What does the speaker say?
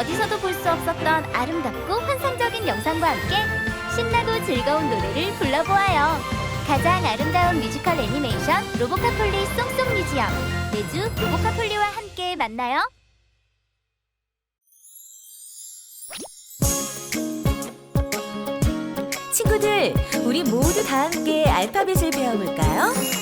어디서도 볼 수 없었던 아름답고 환상적인 영상과 함께 신나고 즐거운 노래를 불러보아요. 가장 아름다운 뮤지컬 애니메이션 로보카폴리 송송 뮤지엄 매주 로보카폴리와 함께 만나요. 친구들, 우리 모두 다 함께 알파벳을 배워볼까요?